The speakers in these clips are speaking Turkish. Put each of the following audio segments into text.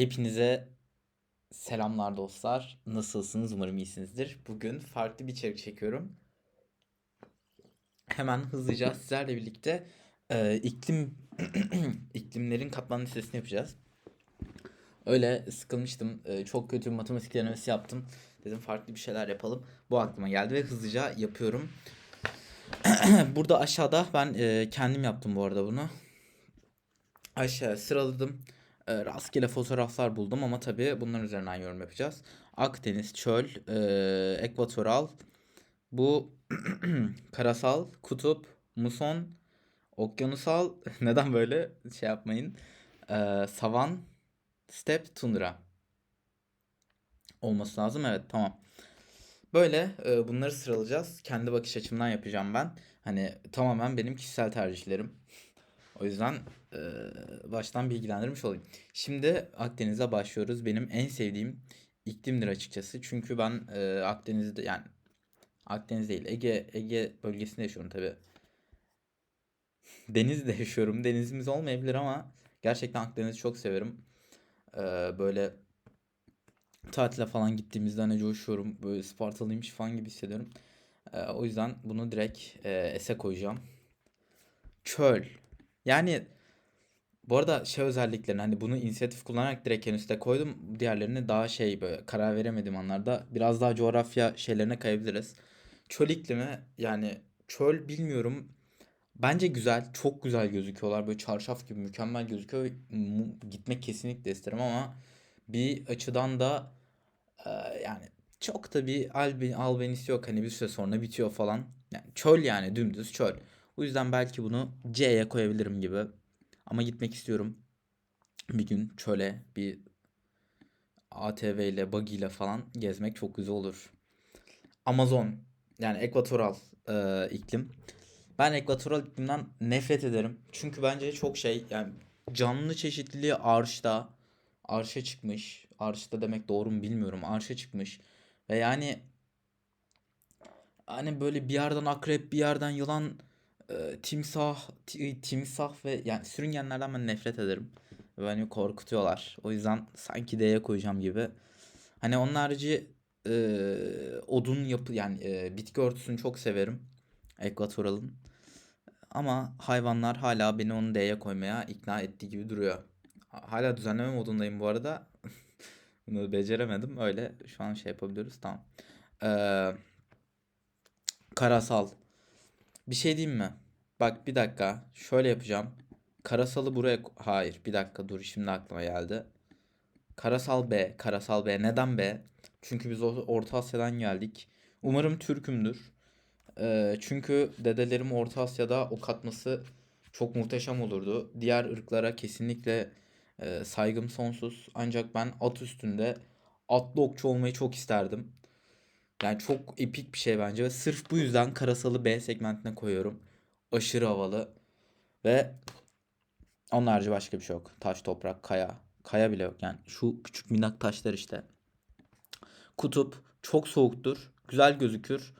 Hepinize selamlar dostlar. Nasılsınız? Umarım iyisinizdir. Bugün farklı bir içerik çekiyorum. Hemen hızlıca sizlerle birlikte e, iklim iklimlerin katman listesini yapacağız. Öyle sıkılmıştım. E, çok kötü bir matematik denemesi yaptım. Dedim farklı bir şeyler yapalım. Bu aklıma geldi ve hızlıca yapıyorum. Burada aşağıda ben e, kendim yaptım bu arada bunu. Aşağı sıraladım. E, rastgele fotoğraflar buldum ama tabii bunların üzerinden yorum yapacağız. Akdeniz, çöl, e, ekvatoral, bu karasal, kutup, muson, okyanusal, neden böyle şey yapmayın. E, savan, step, tundra olması lazım. Evet tamam. Böyle e, bunları sıralayacağız. Kendi bakış açımdan yapacağım ben. Hani tamamen benim kişisel tercihlerim. O yüzden e, baştan bilgilendirmiş olayım. Şimdi Akdeniz'e başlıyoruz. Benim en sevdiğim iklimdir açıkçası. Çünkü ben e, Akdeniz'de yani Akdeniz değil Ege Ege bölgesinde yaşıyorum tabii. Deniz'de yaşıyorum. Denizimiz olmayabilir ama gerçekten Akdeniz'i çok severim. E, böyle tatile falan gittiğimizde hani coşuyorum. Böyle Spartalıymış falan gibi hissediyorum. E, o yüzden bunu direkt e, S'e koyacağım. Çöl. Yani bu arada şey özelliklerini hani bunu inisiyatif kullanarak direkt en üste koydum. Diğerlerini daha şey böyle karar veremedim anlarda. Biraz daha coğrafya şeylerine kayabiliriz. Çöl iklimi yani çöl bilmiyorum. Bence güzel. Çok güzel gözüküyorlar. Böyle çarşaf gibi mükemmel gözüküyor. Gitmek kesinlikle isterim ama bir açıdan da e, yani çok da bir albe, albenisi yok. Hani bir süre sonra bitiyor falan. Yani çöl yani dümdüz çöl. O yüzden belki bunu C'ye koyabilirim gibi. Ama gitmek istiyorum. Bir gün çöle bir ATV ile buggy ile falan gezmek çok güzel olur. Amazon yani ekvatoral e, iklim. Ben ekvatoral iklimden nefret ederim. Çünkü bence çok şey yani canlı çeşitliliği arşta. Arşa çıkmış. Arşta demek doğru mu bilmiyorum. Arşa çıkmış. Ve yani hani böyle bir yerden akrep bir yerden yılan e, timsah ti- timsah ve yani sürüngenlerden ben nefret ederim. Beni korkutuyorlar. O yüzden sanki D'ye koyacağım gibi. Hani onun harici e, odun yapı yani e, bitki örtüsünü çok severim. Ekvatoral'ın. Ama hayvanlar hala beni onu D'ye koymaya ikna ettiği gibi duruyor. Hala düzenleme modundayım bu arada. Bunu beceremedim. Öyle şu an şey yapabiliyoruz. Tamam. Ee, karasal. Bir şey diyeyim mi? Bak bir dakika. Şöyle yapacağım. Karasalı buraya... Hayır bir dakika dur şimdi aklıma geldi. Karasal B. Karasal B. Neden B? Çünkü biz Orta Asya'dan geldik. Umarım Türk'ümdür. Ee, çünkü dedelerim Orta Asya'da ok atması çok muhteşem olurdu. Diğer ırklara kesinlikle e, saygım sonsuz. Ancak ben at üstünde atlı okçu olmayı çok isterdim. Yani çok epik bir şey bence ve sırf bu yüzden Karasal'ı B segmentine koyuyorum. Aşırı havalı ve onun harici başka bir şey yok. Taş, toprak, kaya. Kaya bile yok yani. Şu küçük minnak taşlar işte. Kutup çok soğuktur. Güzel gözükür.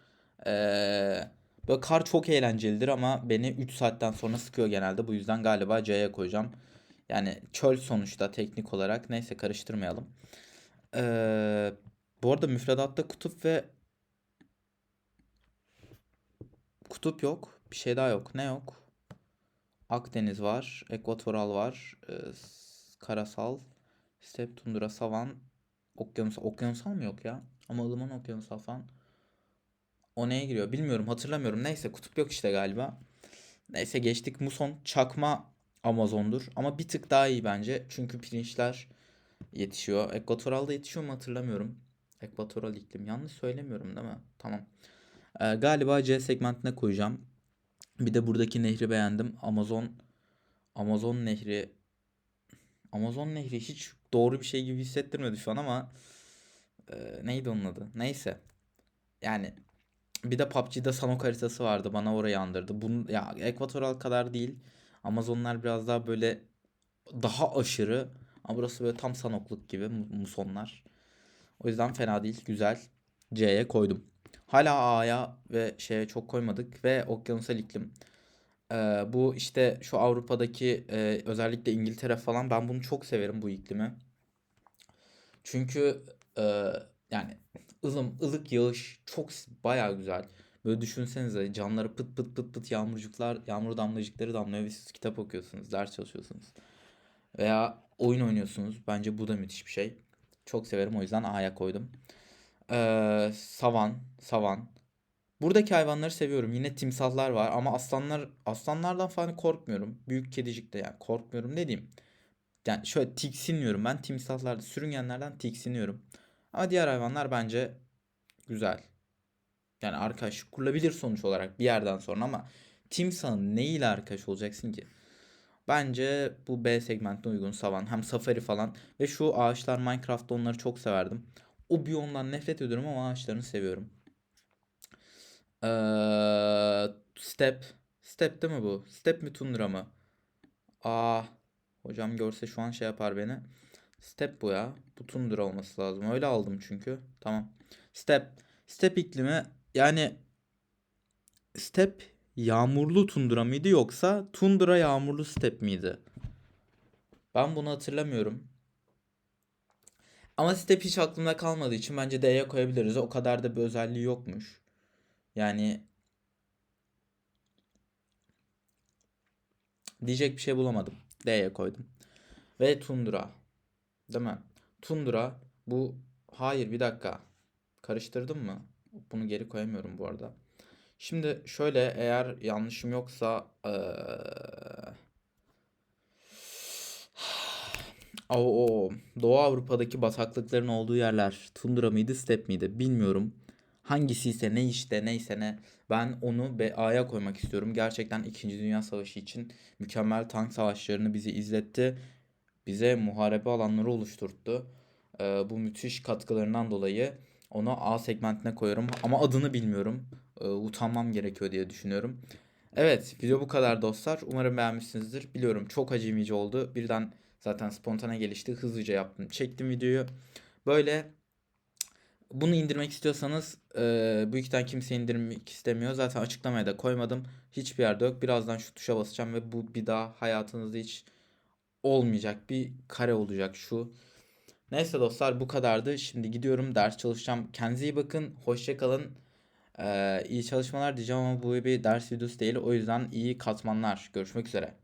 Ee, böyle kar çok eğlencelidir ama beni 3 saatten sonra sıkıyor genelde. Bu yüzden galiba C'ye koyacağım. Yani çöl sonuçta teknik olarak. Neyse karıştırmayalım. Ee, bu arada müfredatta kutup ve kutup yok. Bir şey daha yok. Ne yok? Akdeniz var. Ekvatoral var. e, karasal. Step, tundra, savan. Okyanusal. Okyanusal mı yok ya? Ama ılıman okyanusal falan. O neye giriyor bilmiyorum hatırlamıyorum. Neyse kutup yok işte galiba. Neyse geçtik. Muson çakma Amazon'dur. Ama bir tık daha iyi bence. Çünkü pirinçler yetişiyor. Ekvatoral'da yetişiyor mu hatırlamıyorum. Ekvatoral iklim. Yanlış söylemiyorum değil mi? Tamam. Ee, galiba C segmentine koyacağım. Bir de buradaki nehri beğendim. Amazon Amazon nehri Amazon nehri hiç doğru bir şey gibi hissettirmedi şu an ama e, neydi onun adı? Neyse. Yani bir de PUBG'de Sanok haritası vardı. Bana orayı andırdı. Bunun, ya Ekvatoral kadar değil. Amazonlar biraz daha böyle daha aşırı. Ama burası böyle tam Sanokluk gibi mu- musonlar. O yüzden fena değil. Güzel. C'ye koydum. Hala A'ya ve şeye çok koymadık. Ve okyanusal iklim. Ee, bu işte şu Avrupa'daki e, özellikle İngiltere falan ben bunu çok severim bu iklimi. Çünkü e, yani ılım, ılık yağış çok bayağı güzel. Böyle düşünsenize camları pıt pıt pıt pıt yağmurcuklar, yağmur damlacıkları damlıyor ve siz kitap okuyorsunuz, ders çalışıyorsunuz. Veya oyun oynuyorsunuz. Bence bu da müthiş bir şey. Çok severim o yüzden A'ya koydum. Ee, savan, savan. Buradaki hayvanları seviyorum. Yine timsahlar var ama aslanlar aslanlardan falan korkmuyorum. Büyük kedicik de yani korkmuyorum ne diyeyim. Yani şöyle tiksinmiyorum ben timsahlarda sürüngenlerden tiksiniyorum. Ama diğer hayvanlar bence güzel. Yani arkadaşlık kurulabilir sonuç olarak bir yerden sonra ama timsahın neyle arkadaş olacaksın ki? Bence bu B segmentine uygun savan. Hem safari falan. Ve şu ağaçlar Minecraft'ta onları çok severdim. O biyomdan nefret ediyorum ama ağaçlarını seviyorum. Ee, step. Step değil mi bu? Step mi tundra mı? Aa, hocam görse şu an şey yapar beni. Step bu ya. Bu tundra olması lazım. Öyle aldım çünkü. Tamam. Step. Step iklimi yani step yağmurlu tundra mıydı yoksa tundra yağmurlu step miydi? Ben bunu hatırlamıyorum. Ama step hiç aklımda kalmadığı için bence D'ye koyabiliriz. O kadar da bir özelliği yokmuş. Yani diyecek bir şey bulamadım. D'ye koydum. Ve tundra. Değil mi? Tundra bu hayır bir dakika. Karıştırdım mı? Bunu geri koyamıyorum bu arada. Şimdi şöyle eğer yanlışım yoksa eee o Doğu Avrupa'daki bataklıkların olduğu yerler tundra mıydı, step miydi bilmiyorum. Hangisi ise ne işte neyse ne ben onu A'ya koymak istiyorum. Gerçekten 2. Dünya Savaşı için mükemmel tank savaşlarını bizi izletti. Bize muharebe alanları oluşturttu. Ee, bu müthiş katkılarından dolayı onu A segmentine koyuyorum ama adını bilmiyorum. Ee, utanmam gerekiyor diye düşünüyorum. Evet, video bu kadar dostlar. Umarım beğenmişsinizdir. Biliyorum çok acemice oldu. Birden zaten spontane gelişti. Hızlıca yaptım. Çektim videoyu. Böyle bunu indirmek istiyorsanız e, bu ikiden kimse indirmek istemiyor. Zaten açıklamaya da koymadım. Hiçbir yerde yok. Birazdan şu tuşa basacağım ve bu bir daha hayatınızda hiç olmayacak bir kare olacak şu. Neyse dostlar bu kadardı. Şimdi gidiyorum ders çalışacağım. Kendinize iyi bakın. Hoşça kalın. Ee, iyi çalışmalar diyeceğim ama bu bir ders videosu değil. O yüzden iyi katmanlar. Görüşmek üzere.